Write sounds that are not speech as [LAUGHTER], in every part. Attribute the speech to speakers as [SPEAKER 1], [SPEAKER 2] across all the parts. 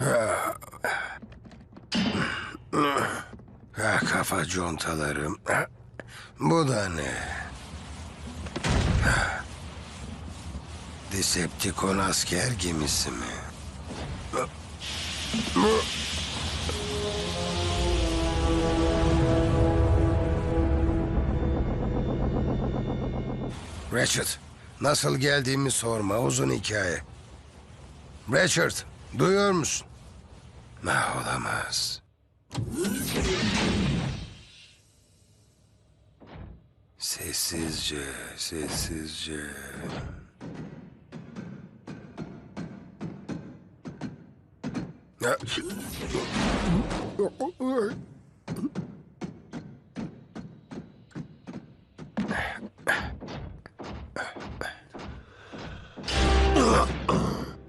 [SPEAKER 1] Ah, kafa contalarım. Bu da ne? Decepticon asker gemisi mi? Richard, nasıl geldiğimi sorma. Uzun hikaye. Richard, duyuyor musun? Ah, olamaz. Sessizce, sessizce.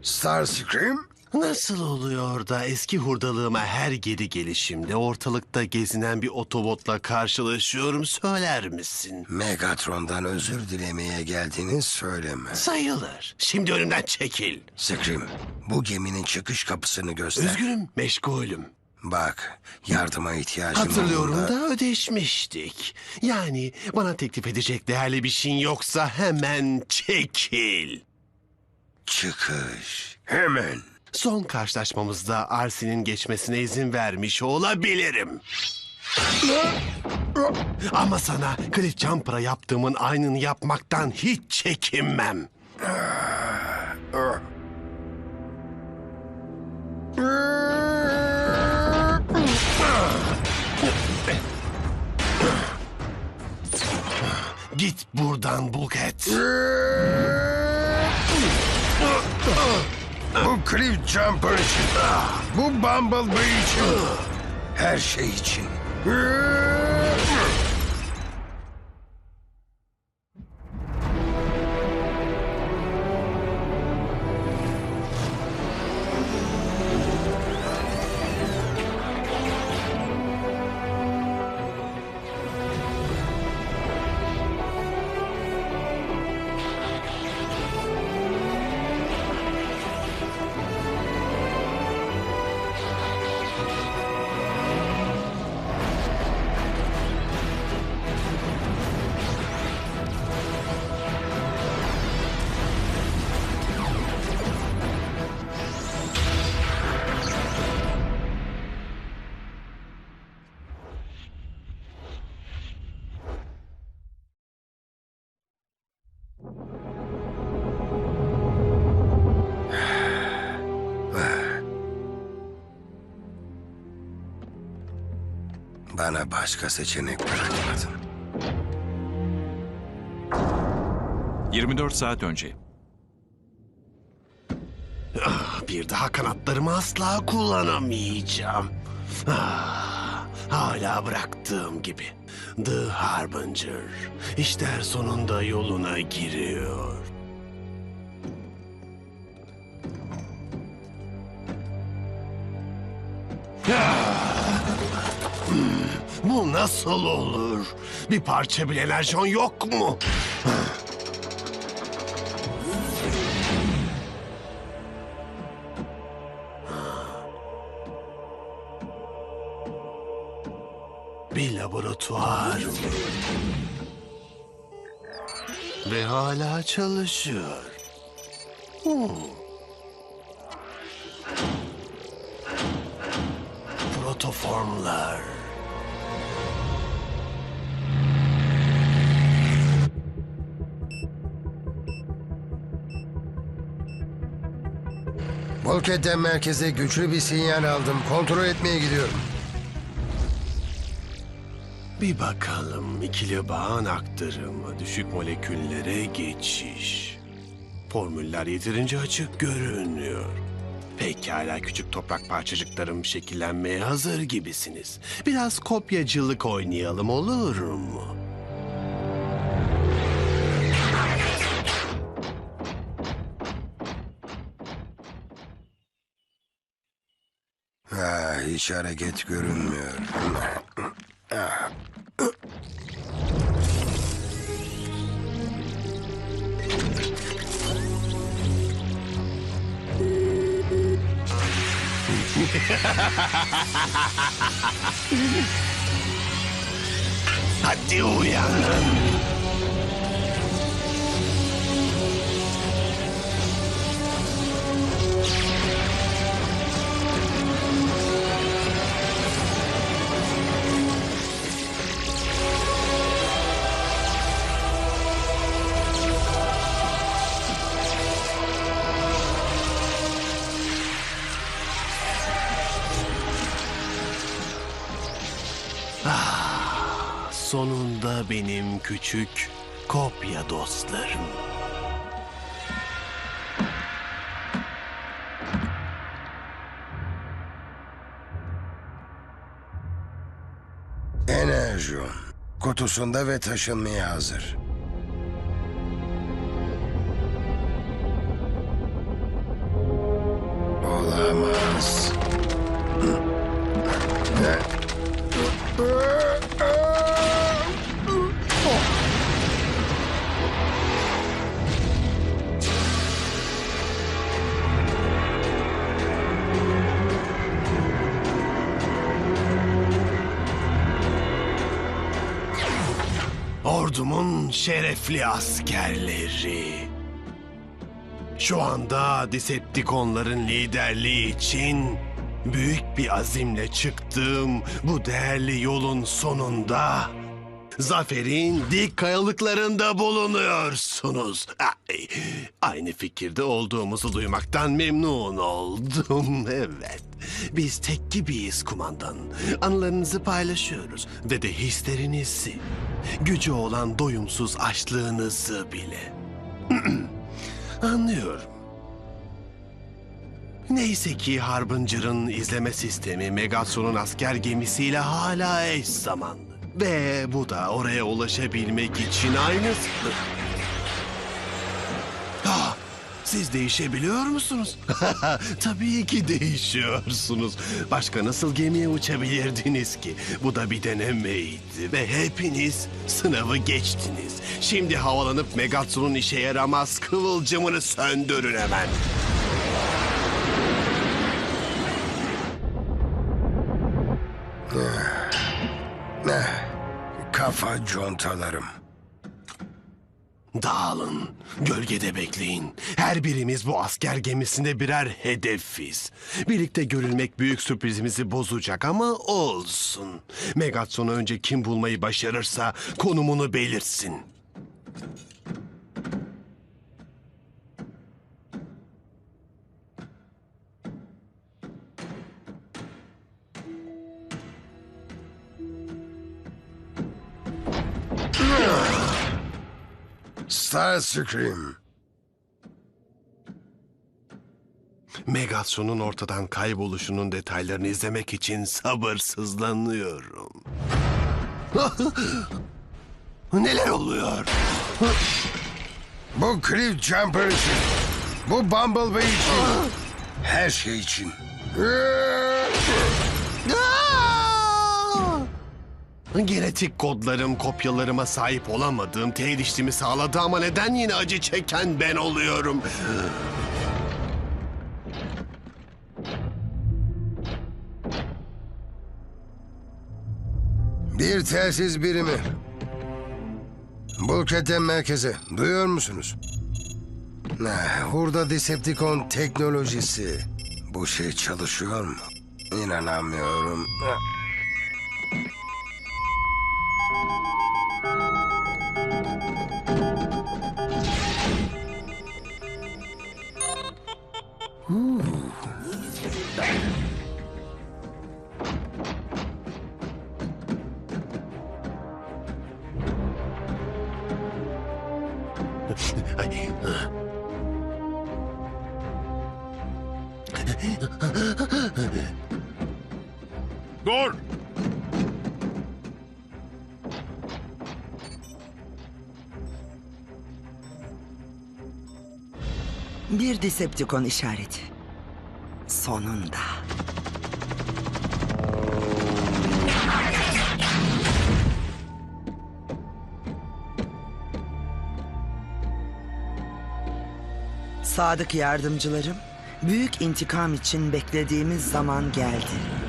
[SPEAKER 1] Starscream?
[SPEAKER 2] Nasıl oluyor da eski hurdalığıma her geri gelişimde ortalıkta gezinen bir otobotla karşılaşıyorum söyler misin?
[SPEAKER 1] Megatron'dan özür dilemeye geldiğini söyleme.
[SPEAKER 2] Sayılır. Şimdi önümden çekil.
[SPEAKER 1] Scream, bu geminin çıkış kapısını göster.
[SPEAKER 2] Üzgünüm, meşgulüm.
[SPEAKER 1] Bak, yardıma ihtiyacım
[SPEAKER 2] Hatırlıyorum
[SPEAKER 1] olduğunda-
[SPEAKER 2] da ödeşmiştik. Yani bana teklif edecek değerli bir şeyin yoksa hemen çekil.
[SPEAKER 1] Çıkış. Hemen.
[SPEAKER 2] Son karşılaşmamızda Arsin'in geçmesine izin vermiş olabilirim. Ama sana Cliff Jumper'a yaptığımın aynını yapmaktan hiç çekinmem. Git buradan Bulkhead.
[SPEAKER 1] Bu Cliff Jumper için. Bu Bumblebee için. Her şey için. Bana başka seçenek bırakmadın.
[SPEAKER 3] 24 saat önce.
[SPEAKER 2] Ah, Bir daha kanatlarımı asla kullanamayacağım. Ah, hala bıraktığım gibi. The Harbinger. İşler sonunda yoluna giriyor. Nasıl olur? Bir parça bile enerjon yok mu? Bir laboratuvar. Ve hala çalışıyor. Hmm. Protoformlar.
[SPEAKER 1] Bulkhead'den merkeze güçlü bir sinyal aldım. Kontrol etmeye gidiyorum.
[SPEAKER 2] Bir bakalım ikili bağın aktarımı, düşük moleküllere geçiş. Formüller yeterince açık görünüyor. Pekala küçük toprak parçacıklarım şekillenmeye hazır gibisiniz. Biraz kopyacılık oynayalım olur mu?
[SPEAKER 1] Hiç hareket görünmüyor.
[SPEAKER 2] Hadi uyan. Sonunda benim küçük kopya dostlarım.
[SPEAKER 1] Enerjon. Kutusunda ve taşınmaya hazır.
[SPEAKER 2] Ordumun şerefli askerleri. Şu anda Decepticonların liderliği için büyük bir azimle çıktığım bu değerli yolun sonunda zaferin dik kayalıklarında bulunuyorsunuz. Ay, aynı fikirde olduğumuzu duymaktan memnun oldum. [LAUGHS] Evet. Biz tek gibiyiz kumandan. Anılarınızı paylaşıyoruz ve de hislerinizi. Gücü olan doyumsuz açlığınızı bile. [CLEARS THROAT] Anlıyorum. Neyse ki Harbinger'ın izleme sistemi Megatron'un asker gemisiyle hala eş zamanlı. Ve bu da oraya ulaşabilmek için aynısı. Ah, siz değişebiliyor musunuz? [LAUGHS] Tabii ki değişiyorsunuz. Başka nasıl gemiye uçabilirdiniz ki? Bu da bir denemeydi ve hepiniz sınavı geçtiniz. Şimdi havalanıp Megatron'un işe yaramaz kıvılcımını söndürün hemen.
[SPEAKER 1] Eh, kafa contalarım.
[SPEAKER 2] Dağılın, gölgede bekleyin. Her birimiz bu asker gemisinde birer hedefiz. Birlikte görülmek büyük sürprizimizi bozacak ama olsun. Megatron'u önce kim bulmayı başarırsa konumunu belirsin.
[SPEAKER 1] Starscream.
[SPEAKER 2] Megatron'un ortadan kayboluşunun detaylarını izlemek için sabırsızlanıyorum. [LAUGHS] Neler oluyor?
[SPEAKER 1] Bu Cliff Jumper için. Bu Bumblebee için. Her şey için. [LAUGHS]
[SPEAKER 2] Genetik kodlarım kopyalarıma sahip olamadığım tehdişimi sağladı ama neden yine acı çeken ben oluyorum?
[SPEAKER 1] Bir telsiz birimi. Bulketen merkeze. Duyuyor musunuz? Hurda Decepticon teknolojisi. Bu şey çalışıyor mu? İnanamıyorum.
[SPEAKER 2] thank
[SPEAKER 3] you
[SPEAKER 4] Bir Decepticon işareti. Sonunda. Sadık yardımcılarım, Büyük intikam için beklediğimiz zaman geldi.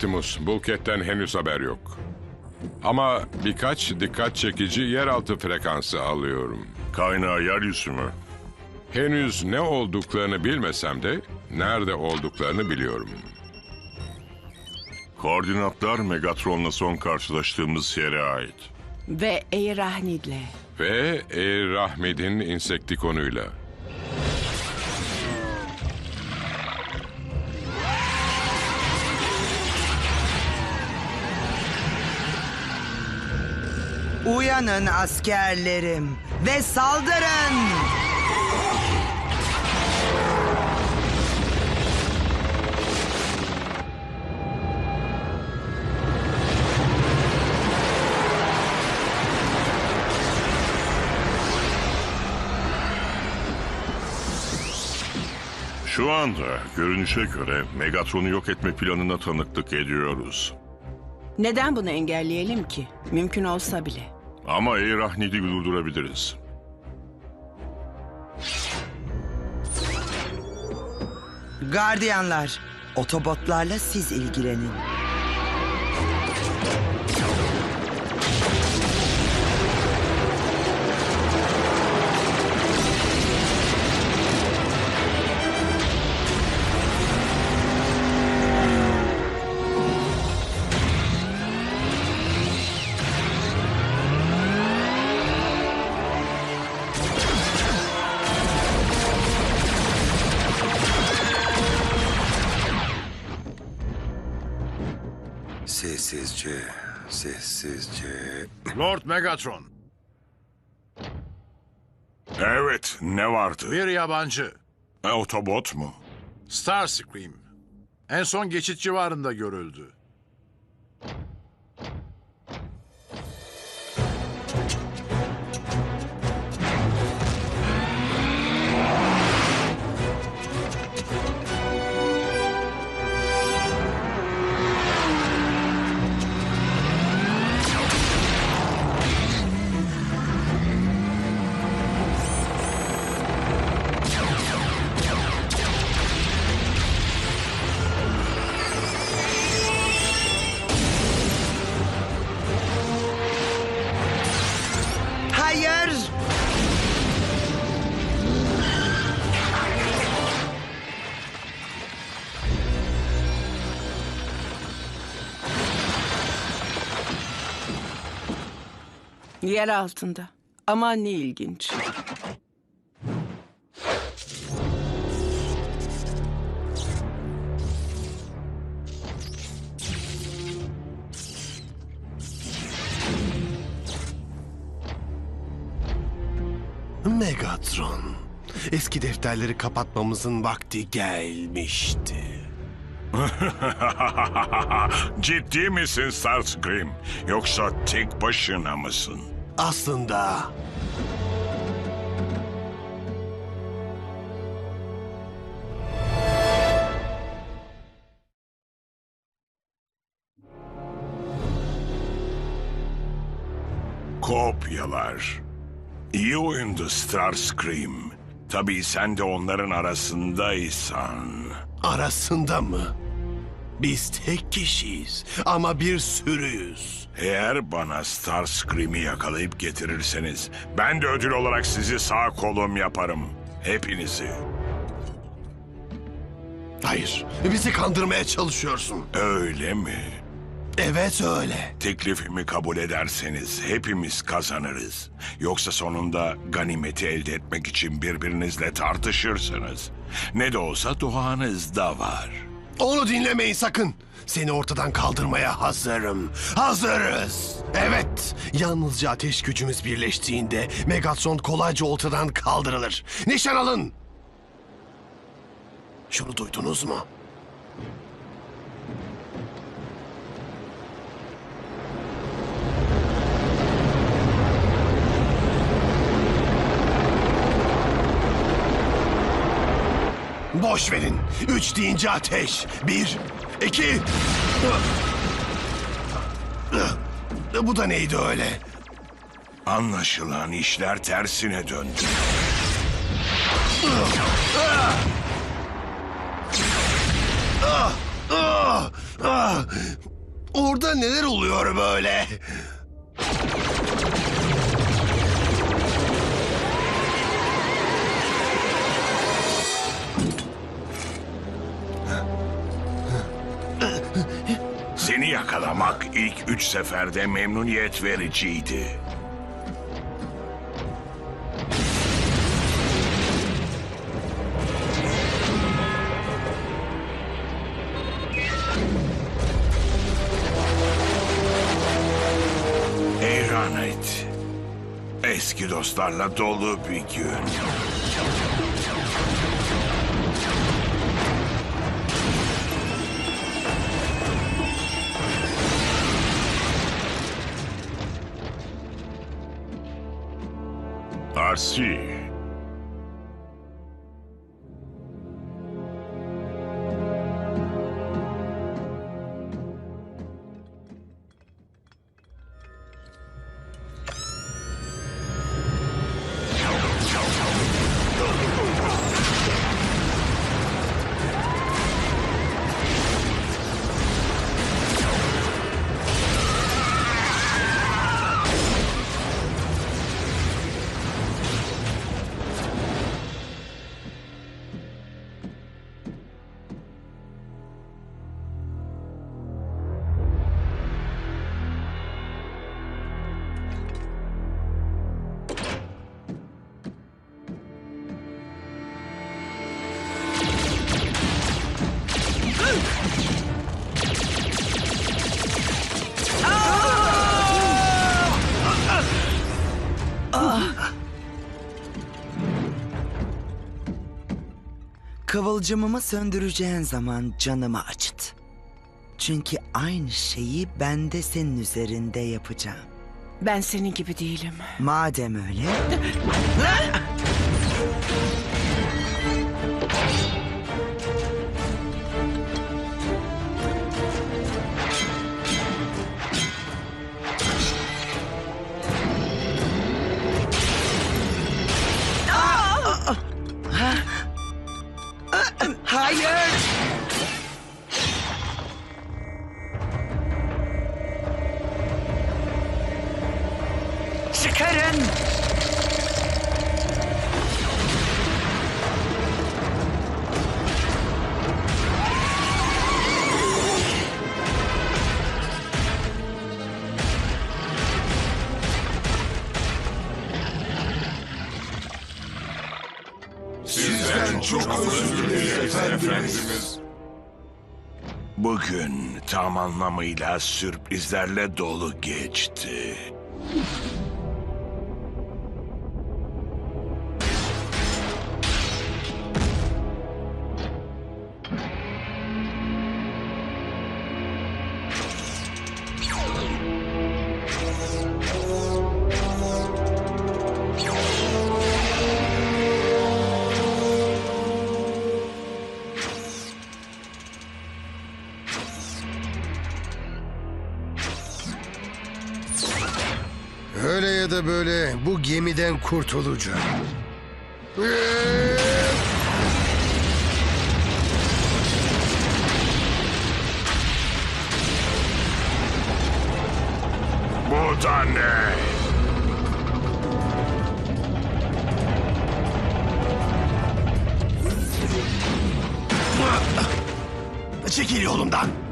[SPEAKER 5] Optimus, Bulkhead'den henüz haber yok. Ama birkaç dikkat çekici yeraltı frekansı alıyorum.
[SPEAKER 3] Kaynağı yeryüzü mü?
[SPEAKER 5] Henüz ne olduklarını bilmesem de nerede olduklarını biliyorum.
[SPEAKER 3] Koordinatlar Megatron'la son karşılaştığımız yere ait.
[SPEAKER 6] Ve Eirahnid'le.
[SPEAKER 5] Ve Eir Rahmed'in insektikonuyla.
[SPEAKER 4] Uyanın askerlerim ve saldırın!
[SPEAKER 3] Şu anda görünüşe göre Megatron'u yok etme planına tanıklık ediyoruz.
[SPEAKER 6] Neden bunu engelleyelim ki? Mümkün olsa bile.
[SPEAKER 3] Ama Eirahnid'i durdurabiliriz.
[SPEAKER 4] Gardiyanlar, otobotlarla siz ilgilenin.
[SPEAKER 1] Sessizce, sessizce.
[SPEAKER 7] Lord Megatron,
[SPEAKER 3] Evet, ne vardı?
[SPEAKER 7] bir yabancı.
[SPEAKER 3] E, otobot mu?
[SPEAKER 7] Starscream. En son geçit civarında görüldü.
[SPEAKER 6] Yer altında. Ama ne ilginç.
[SPEAKER 2] Megatron. Eski defterleri kapatmamızın vakti gelmişti. [LAUGHS]
[SPEAKER 3] Ciddi misin Starscream? Yoksa tek başına mısın?
[SPEAKER 2] Aslında
[SPEAKER 3] Kopyalar. İyi oyundu Starscream. Tabii sen de onların arasındaysan.
[SPEAKER 2] arasında mı? Biz tek kişiyiz ama bir sürüyüz.
[SPEAKER 3] Eğer bana Starscream'i yakalayıp getirirseniz... ...ben de ödül olarak sizi sağ kolum yaparım. Hepinizi.
[SPEAKER 2] Hayır, bizi kandırmaya çalışıyorsun.
[SPEAKER 3] Öyle mi?
[SPEAKER 2] Evet öyle.
[SPEAKER 3] Teklifimi kabul ederseniz hepimiz kazanırız. Yoksa sonunda ganimeti elde etmek için birbirinizle tartışırsınız. Ne de olsa duanız da var.
[SPEAKER 2] Onu dinlemeyin sakın. Seni ortadan kaldırmaya hazırım. Hazırız. Evet. Yalnızca ateş gücümüz birleştiğinde Megatron kolayca ortadan kaldırılır. Nişan alın. Şunu duydunuz mu? Boş verin. Üç deyince ateş. Bir, iki. Bu da neydi öyle?
[SPEAKER 3] Anlaşılan işler tersine döndü.
[SPEAKER 2] Orada neler oluyor böyle?
[SPEAKER 3] Seni yakalamak ilk üç seferde memnuniyet vericiydi. Eyranet. Eski dostlarla dolu bir gün. see.
[SPEAKER 4] Kıvılcımımı söndüreceğin zaman canımı acıt. Çünkü aynı şeyi ben de senin üzerinde yapacağım.
[SPEAKER 6] Ben senin gibi değilim.
[SPEAKER 4] Madem öyle... [LAUGHS]
[SPEAKER 3] Bugün tam anlamıyla sürprizlerle dolu geçti.
[SPEAKER 1] Ya da böyle bu gemiden kurtulacağım.
[SPEAKER 3] Bu da ne?
[SPEAKER 2] Çekil yolumdan.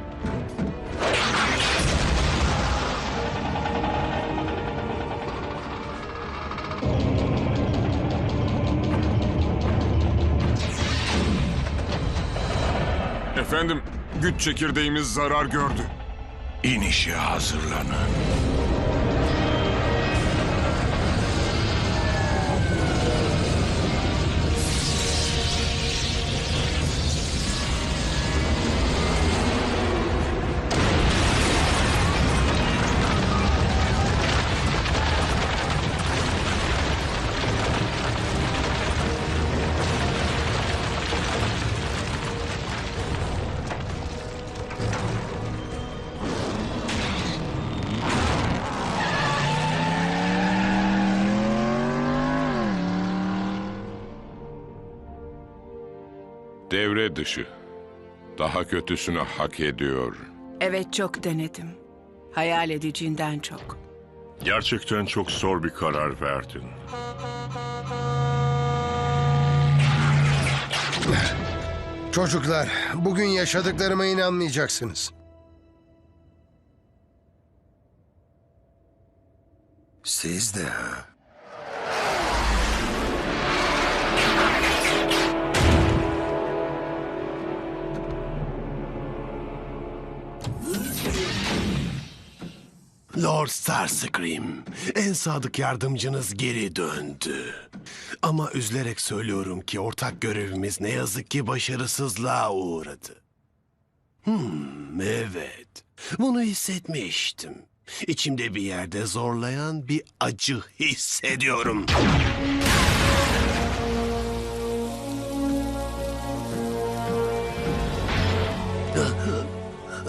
[SPEAKER 5] Efendim, güç çekirdeğimiz zarar gördü.
[SPEAKER 3] İnişe hazırlanın.
[SPEAKER 5] Devre dışı. Daha kötüsünü hak ediyor.
[SPEAKER 6] Evet çok denedim. Hayal ediciğinden çok.
[SPEAKER 8] Gerçekten çok zor bir karar verdin.
[SPEAKER 1] Çocuklar, bugün yaşadıklarıma inanmayacaksınız. Siz de ha?
[SPEAKER 2] Lord Starscream, en sadık yardımcınız geri döndü. Ama üzülerek söylüyorum ki ortak görevimiz ne yazık ki başarısızlığa uğradı. Hmm, evet. Bunu hissetmiştim. İçimde bir yerde zorlayan bir acı hissediyorum.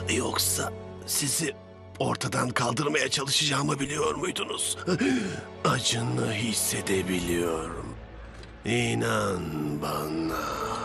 [SPEAKER 2] [LAUGHS] Yoksa sizi ortadan kaldırmaya çalışacağımı biliyor muydunuz? [GASPS] Acını hissedebiliyorum. İnan bana.